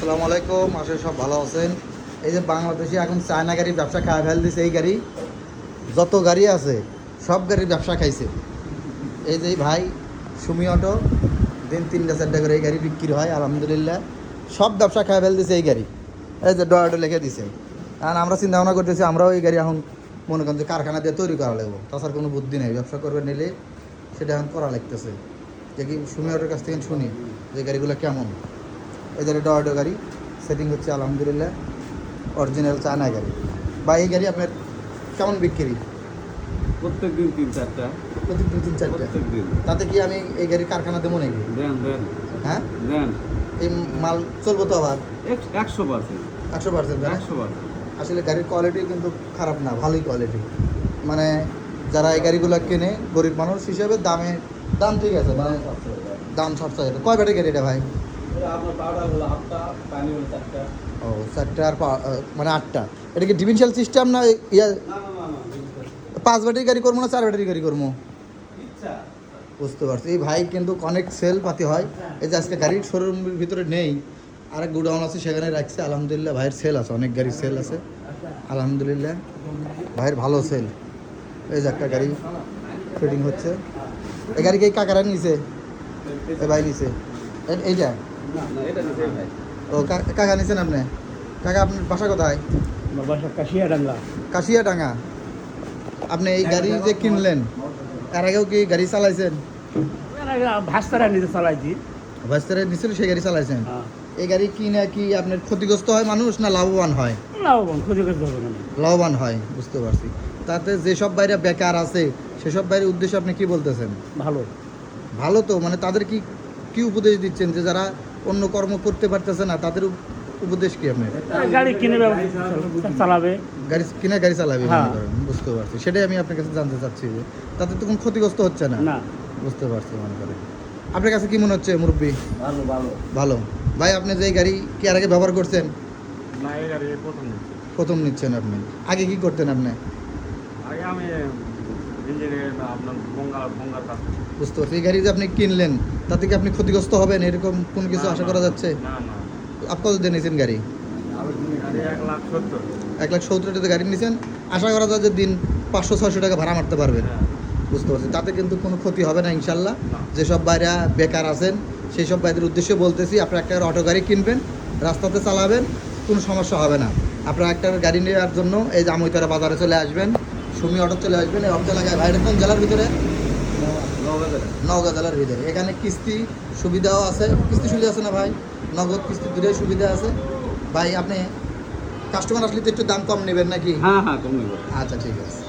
আসসালামু আলাইকুম আসলে সব ভালো আছেন। এই যে বাংলাদেশে এখন চায়না গাড়ির ব্যবসা খাওয়া ফেল দিছে এই গাড়ি। যত গাড়ি আছে, সব গাড়ির ব্যবসা খাইছে। এই যে ভাই, সুমি অটো, দিন তিনটা চারটা করে এই গাড়ি বিক্রি হয়, আলহামদুলিল্লাহ। সব ব্যবসা খাওয়া ফেল দিছে এই গাড়ি। এই যে ডয়াটো লিখে দিছে। আর আমরা চিন্তা ভাবনা করতেছি, আমরাও এই গাড়ি এখন মনে করেন যে কারখানা দিয়ে তৈরি করা লাগবো। তাছাড়া কোনো বুদ্ধি নেই, ব্যবসা করবে নিলে সেটা এখন করা লাগতেছে। দেখি সুমি অটোর কাছ থেকে শুনি যে গাড়িগুলো কেমন। যে ডয়াটো গাড়ি। সেটিং হচ্ছে আলহামদুলিল্লাহ অরিজিনাল চায়না গাড়ি। বা এই গাড়ি আপনার কেমন বিক্রি? প্রত্যেক দিন তিন চারটা। প্রতিদিন তিন চারটা? তাতে কি আমি এই গাড়ি কারখানা দেবো নাকি? দেন দেন। হ্যাঁ? দেন। এই মাল চলবো তো আবার? একশো পার্সেন্ট একশো পার্সেন্ট একশো পার্সেন্ট আসলে গাড়ির কোয়ালিটি কিন্তু খারাপ না ভালোই কোয়ালিটি মানে যারা এই গাড়িগুলো কেনে গরিব মানুষ হিসেবে দামে দাম ঠিক আছে মানে দাম যেটা কয় ব্যাটারি গাড়ি এটা ভাই? ও চারটে আর মানে আটটা। এটা কি ডিফেন্সিয়াল সিস্টেম না ইয়া? পাঁচ ব্যাটারি গাড়ি করব না চার ব্যাটারি গাড়ি করব? বুঝতে পারছি। এই ভাই কিন্তু অনেক সেল পাতি হয়। এই যে আজকে গাড়ির শোরুমের ভিতরে নেই আরেক গুডাউন আছে সেখানে রাখছে। আলহামদুলিল্লাহ ভাইয়ের সেল আছে অনেক গাড়ির সেল আছে। আলহামদুলিল্লাহ ভাইয়ের ভালো সেল এই যে একটা গাড়ি ফিটিং হচ্ছে। এই গাড়ি কি এই কাকারা নিছে? এই ভাই নিছে। এ- নিচে ভাই ও কা- কাকা নিছেন আপনি? কাকা আপনার বাসা কোথায়? আমার বাসা কাশিয়াডাঙ্গা। কাশিয়াডাঙ্গা। আপনি এই গাড়ি যে কিনলেন এর আগেও কি গাড়ি চালাইছেন? ভাস্তারা নিজে চালাইছি। ভাস্তারে নিছিল সেই গাড়ি চালাইছেন? হ্যাঁ। এই গাড়ি কিনে কি আপনার ক্ষতিগ্রস্ত হয় মানুষ না লাভবান হয়? লাভবান ক্ষতিগ্রস্ত হবে লাভবান হয় বুঝতে পারছি। তাতে যেসব বাইরে বেকার আছে সেসব বাইরের উদ্দেশ্যে আপনি কি বলতেছেন? ভালো। ভালো তো মানে তাদের কি কি উপদেশ দিচ্ছেন যে যারা অন্য কর্ম করতে পারতেছে না তাদের উপদেশ কি আপনি গাড়ি কিনে চালাবে। গাড়ি কিনে গাড়ি চালাবে হ্যাঁ। বুঝতে পারছি। সেটাই আমি আপনার কাছে জানতে চাচ্ছি যে তাতে তো কোনো ক্ষতিগ্রস্ত হচ্ছে না? না। বুঝতে পারছি মনে করেন। আপনার কাছে কি মনে হচ্ছে মুরব্বী? ভালো ভালো। ভালো। ভাই আপনি যে গাড়ি কি আর আগে ব্যবহার করছেন? না এই গাড়ি প্রথম প্রথম নিচ্ছেন আপনি। আগে কি করতেন আপনি? আগে আমি আপনার কাজ। বুঝতে পারছি এই গাড়ি যে আপনি কিনলেন তাতে কি আপনি ক্ষতিগ্রস্ত হবেন? এরকম কোনো কিছু আশা করা যাচ্ছে? না না। আপনি কত দিয়ে নিয়েছেন গাড়ি? এক লাখ সত্তর। টাকা গাড়ি নিয়েছেন আশা করা যায় যে দিন পাঁচশো ছয়শো টাকা ভাড়া মারতে পারবেন। হ্যাঁ। বুঝতে পারছি। তাতে কিন্তু কোনো ক্ষতি হবে না ইনশাল্লাহ। যেসব বাইরা বেকার আছেন সেই সব বাইরের উদ্দেশ্যে বলতেছি আপনারা একটা অটো গাড়ি কিনবেন রাস্তাতে চালাবেন কোনো সমস্যা হবে না। আপনারা একটা গাড়ি নেওয়ার জন্য এই যে আমইতারা বাজারে চলে আসবেন সুমি অটো চলে আসবেন এই অটো এলাকায় ভাইরা কোন জেলার ভিতরে? নওগাঁ জেলার ভিতরে। এখানে কিস্তি সুবিধাও আছে। কিস্তি সুবিধা আছে না ভাই? নগদ কিস্তি দূরে সুবিধা আছে। ভাই আপনি কাস্টমার আসলে তো একটু দাম কম নেবেন নাকি? হ্যাঁ হ্যাঁ কম নেব। আচ্ছা ঠিক আছে।